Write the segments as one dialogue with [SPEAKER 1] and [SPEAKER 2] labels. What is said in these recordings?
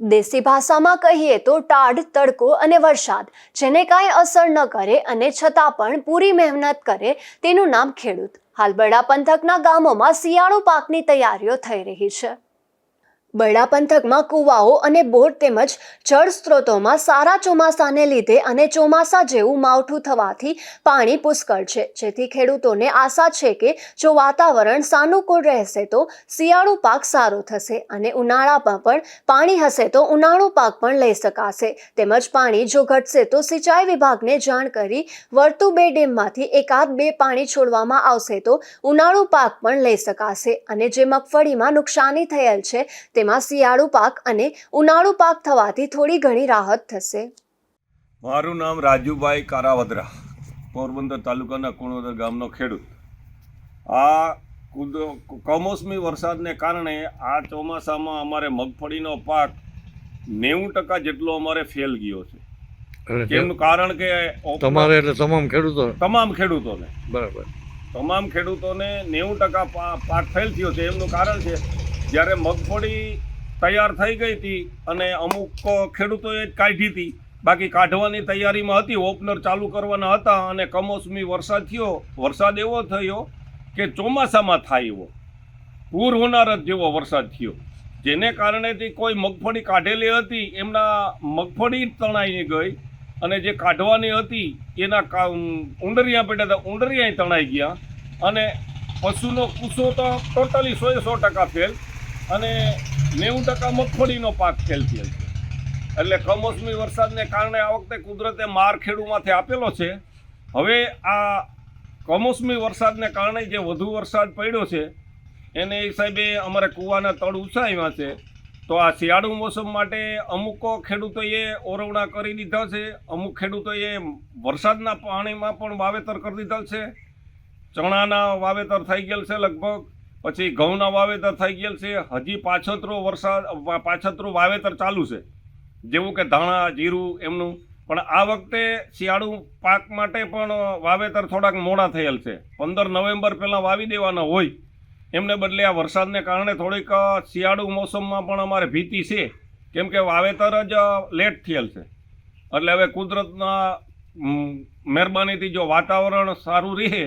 [SPEAKER 1] દેશી ભાષામાં કહીએ તો ટાઢ, તડકો અને વરસાદ, જેને કાંઈ અસર ન કરે અને છતાં પણ પૂરી મહેનત કરે તેનું નામ ખેડૂત. હાલ બરડા પંથકના ગામોમાં શિયાળુ પાકની તૈયારીઓ થઈ રહી છે. બરડા પંથકમાં કૂવાઓ અને બોર તેમજ જળ સ્ત્રોતોમાં સારા ચોમાસાને લીધે અને ચોમાસા જેવું માવઠું થવાથી પાણી પુષ્કળ છે. જેથી ખેડૂતોને આશા છે કે જો વાતાવરણ સાનુકૂળ રહેશે તો શિયાળુ પાક સારો થશે અને ઉનાળામાં પણ પાણી હશે તો ઉનાળુ પાક પણ લઈ શકાશે. તેમજ પાણી જો ઘટશે તો સિંચાઈ વિભાગને જાણ કરી વર્તુ બે ડેમમાંથી એકાદ બે પાણી છોડવામાં આવશે તો ઉનાળુ પાક પણ લઈ શકાશે અને જે મગફળીમાં નુકસાની થયેલ છે તેમાં શિયાળુ પાક અને ઉનાળુ પાક થવાથી થોડી ઘણી રાહત થશે.
[SPEAKER 2] મારું નામ રાજુભાઈ કારાવદરા પોરબંદર તાલુકાના કુણોદર ગામનો ખેડૂત. આ કમોસમી વરસાદને કારણે આ ચોમાસામાં અમારે મગફળીનો પાક નેવું ટકા જેટલો અમારે ફેલ ગયો છે. કેમનું કારણ કે
[SPEAKER 3] તમારે એટલે તમામ ખેડૂતો
[SPEAKER 2] તમામ ખેડૂતોને.
[SPEAKER 3] બરાબર.
[SPEAKER 2] તમામ ખેડૂતોને નેવું ટકા પાક ફેલ થયો છે. એમનું કારણ છે જ્યારે મગફળી તૈયાર થઈ ગઈ હતી અને અમુક ખેડૂતોએ જ કાઢી હતી, બાકી કાઢવાની તૈયારીમાં હતી, ઓપનર ચાલુ કરવાના હતા અને કમોસમી વરસાદ થયો. વરસાદ એવો થયો કે ચોમાસામાં થાય એવો. પૂર હોનારત જેવો વરસાદ થયો. જેને કારણેથી કોઈ મગફળી કાઢેલી હતી, એમના મગફળી તણાઈ ગઈ અને જે કાઢવાની હતી, એના ઉંડરિયા પડ્યા હતા ઉંડરિયા તણાઈ ગયા અને પશુનો કૂસો તો ટોટલી સો સો ટકા ફેલ. અને નેવું ટકા મગફળીનો પાક ફેલ હતી એટલે કમોસમી વરસાદને કારણે આ વખતે કુદરતે માર ખેડૂમાંથી આપેલો છે. હવે આ કમોસમી વરસાદને કારણે જે વધુ વરસાદ પડ્યો છે, એને હિસાબે અમારે કૂવાના તળ ઉછાવ્યા છે. તો આ શિયાળુ મોસમ માટે અમુક ખેડૂતોએ ઓરવણા કરી દીધા છે. અમુક ખેડૂતોએ વરસાદના પાણીમાં પણ વાવેતર કરી દીધા છે. ચણાના વાવેતર થઈ ગયેલ છે લગભગ પછી ઘઉંના વાવેતર થઈ ગયેલ છે. હજી પાછતરો વરસાદ પાછતરું વાવેતર ચાલુ છે. જેવું કે ધાણા, જીરું એમનું. પણ આ વખતે શિયાળુ પાક માટે પણ વાવેતર થોડાક મોડા થયેલ છે. પંદર નવેમ્બર પહેલાં વાવી દેવાના હોય. એમને બદલે આ વરસાદને કારણે થોડીક શિયાળુ મોસમમાં પણ અમારે ભીતિ છે. કેમ કે વાવેતર જ લેટ થયેલ છે. એટલે હવે કુદરતના મહેરબાનીથી જો વાતાવરણ સારું રહે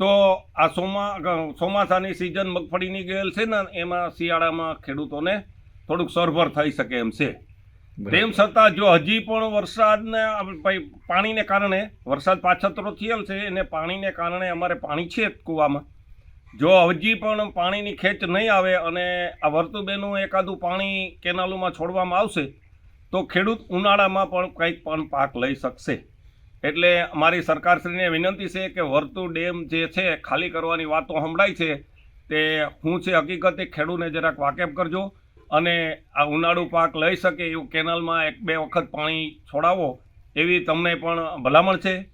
[SPEAKER 2] તો આ સોમા ચોમાસાની સિઝન મગફળીની ગયેલ છે ને એમાં શિયાળામાં ખેડૂતોને થોડુંક સરભર થઈ શકે એમ છે. તેમ છતાં જો હજી પણ વરસાદને ભાઈ પાણીને કારણે વરસાદ પાછતરો થયેલ છે એને પાણીને કારણે અમારે પાણી છે જ કૂવામાં. જો હજી પણ પાણીની ખેંચ નહીં આવે અને આ વર્તુબેનું એકાદું પાણી કેનાલોમાં છોડવામાં આવશે તો ખેડૂત ઉનાળામાં પણ કંઈક પણ પાક લઈ શકશે. એટલે મારી સરકારશ્રીને વિનંતી છે કે વર્તુ ડેમ જે છે, ખાલી કરવાની વાતો સંભળાય છે, તે હું છે હકીકતે ખેડૂતને જરાક વાકેફ કરજો અને આ ઉનાળુ પાક લઈ શકે એવું કેનાલમાં એક બે વખત પાણી છોડાવો, એવી તમને પણ ભલામણ છે.